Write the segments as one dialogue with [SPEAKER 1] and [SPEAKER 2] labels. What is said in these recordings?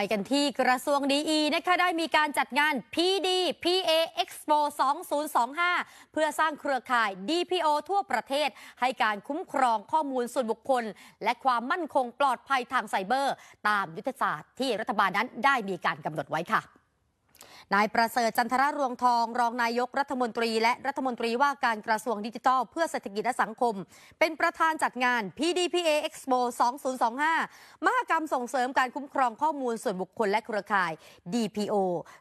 [SPEAKER 1] ไปกันที่กระทรวงดีนะคะได้มีการจัดงาน PD PA Expo 2025 เพื่อสร้างเครือข่าย DPO ทั่วประเทศ ให้การคุ้มครองข้อมูลส่วนบุคคล และความมั่นคงปลอดภัยทางไซเบอร์ ตามยุทธศาสตร์ที่รัฐบาลนั้นได้มีการกำหนดไว้ค่ะ นายประเสริฐจันทรรวงทอง รองนายกรัฐมนตรี และรัฐมนตรีว่าการกระทรวงดิจิทัล เพื่อเศรษฐกิจและสังคม เป็นประธานจัดงาน PDPA Expo 2025 มหกรรมส่งเสริมการคุ้มครองข้อมูลส่วนบุคคลและเครือข่าย DPO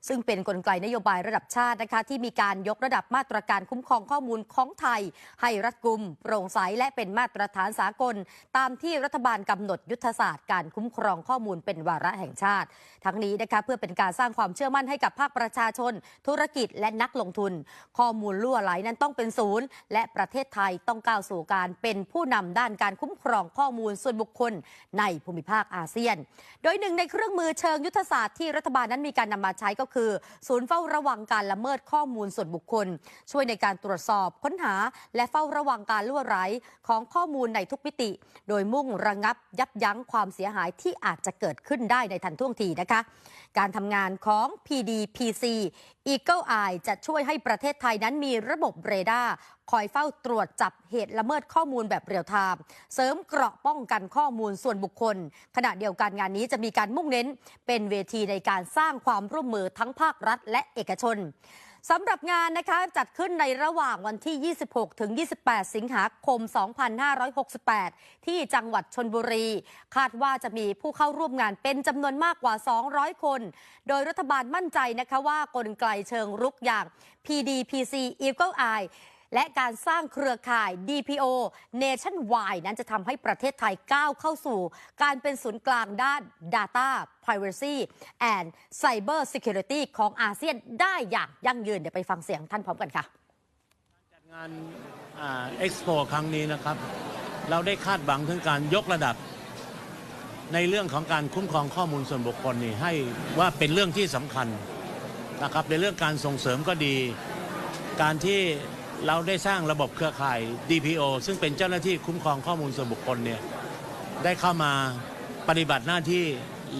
[SPEAKER 1] ซึ่งเป็นนกลไกนโยบายระดับชาตินะคะที่มีการยกระดับมาตรการคุ้มครองข้อมูลของไทย ให้รัดกุมโปร่งใสและเป็นมาตรฐานสากล ตามที่รัฐบาลกำหนดยุทธศาสตร์การคุ้มครองข้อมูลเป็นวาระแห่งชาติ ทั้งนี้นะคะเพื่อเป็นการสร้างความเชื่อมั่นให้กับภาคประชาชน ธุรกิจและนักลงทุน ข้อมูลล่วไหลนั้นต้องเป็นศูนย์ และประเทศไทยต้องก้าวสู่การเป็นผู้นำด้านการคุ้มครองข้อมูลส่วนบุคคลในภูมิภาคอาเซียน โดยหนึ่งในเครื่องมือเชิงยุทธศาสตร์ที่รัฐบาลนั้นมีการนำมาใช้ก็คือ ศูนย์เฝ้าระวังการละเมิดข้อมูลส่วนบุคคล ช่วยในการตรวจสอบค้นหา และเฝ้าระวังการล่วไหลของข้อมูลในทุกมิติ โดยมุ่งระงับยับยั้งความเสียหายที่อาจจะเกิดขึ้นได้ในทันท่วงทีนะคะ การทำงานของ PDPC Eagle Eye จะช่วยให้ประเทศไทยนั้นมีระบบเรดาร์คอยเฝ้าตรวจจับเหตุละเมิดข้อมูลแบบเรียลไทม์เสริมเกราะป้องกันข้อมูลส่วนบุคคล ขณะเดียวกันงานนี้จะมีการมุ่งเน้น เป็นเวทีในการสร้างความร่วมมือทั้งภาครัฐและเอกชน สำหรับงานนะคะจัดขึ้นในระหว่างวันที่ 26 ถึง 28 สิงหาคม 2568 ที่จังหวัดชนบุรี คาดว่าจะมีผู้เข้าร่วมงานเป็นจำนวนมากกว่า 200 คน โดยรัฐบาลมั่นใจนะคะว่ากลไกเชิงรุกอย่าง PDPC Eagle Eye และการสร้างเครือข่าย DPO Nationwide นั้นจะทำให้ประเทศไทยก้าวเข้าสู่ การเป็นศูนย์กลางด้าน Data Privacy and Cyber Security ของอาเซียนได้อย่างยั่งยืน เดี๋ยวไปฟังเสียงท่านพร้อมกันค่ะ
[SPEAKER 2] จัดงานเอ็กซ์โปครั้งนี้นะครับ เราได้คาดหวังถึงการยกระดับในเรื่องของการคุ้มครองข้อมูลส่วนบุคคลนี่ให้ว่าเป็นเรื่องที่สำคัญนะครับในเรื่องการส่งเสริมก็ดี การที่ เราได้สร้างระบบเครือข่าย DPO ซึ่งเป็นเจ้าหน้าที่คุ้มครองข้อมูลส่วนบุคคลเนี่ยได้เข้ามาปฏิบัติหน้าที่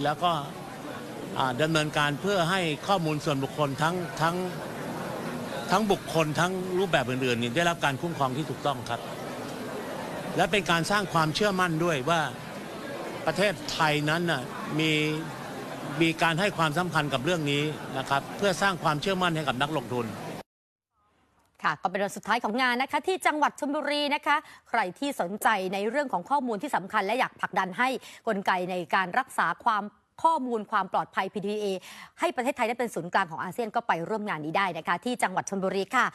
[SPEAKER 2] แล้วก็ดำเนินการเพื่อให้ข้อมูลส่วนบุคคลทั้งทั้งทั้งบุคคลทั้งรูปแบบอื่นๆนี่ได้รับการคุ้มครองที่ถูกต้องครับ และเป็นการสร้างความเชื่อมั่นด้วยว่าประเทศไทยนั้นน่ะมีมีการให้ความสำคัญกับเรื่องนี้นะครับ เพื่อสร้างความเชื่อมั่นให้กับนักลงทุน
[SPEAKER 1] ค่ะก็เป็นวันสุดท้ายของงานนะคะที่จังหวัดชลบุรีนะคะ ใครที่สนใจในเรื่องของข้อมูลที่สำคัญ และอยากผลักดันให้กลไกในการรักษาความข้อมูลความปลอดภัย PDA ให้ประเทศไทยได้เป็นศูนย์กลางของอาเซียนก็ไปร่วมงานนี้ได้นะคะ ที่จังหวัดชลบุรีค่ะ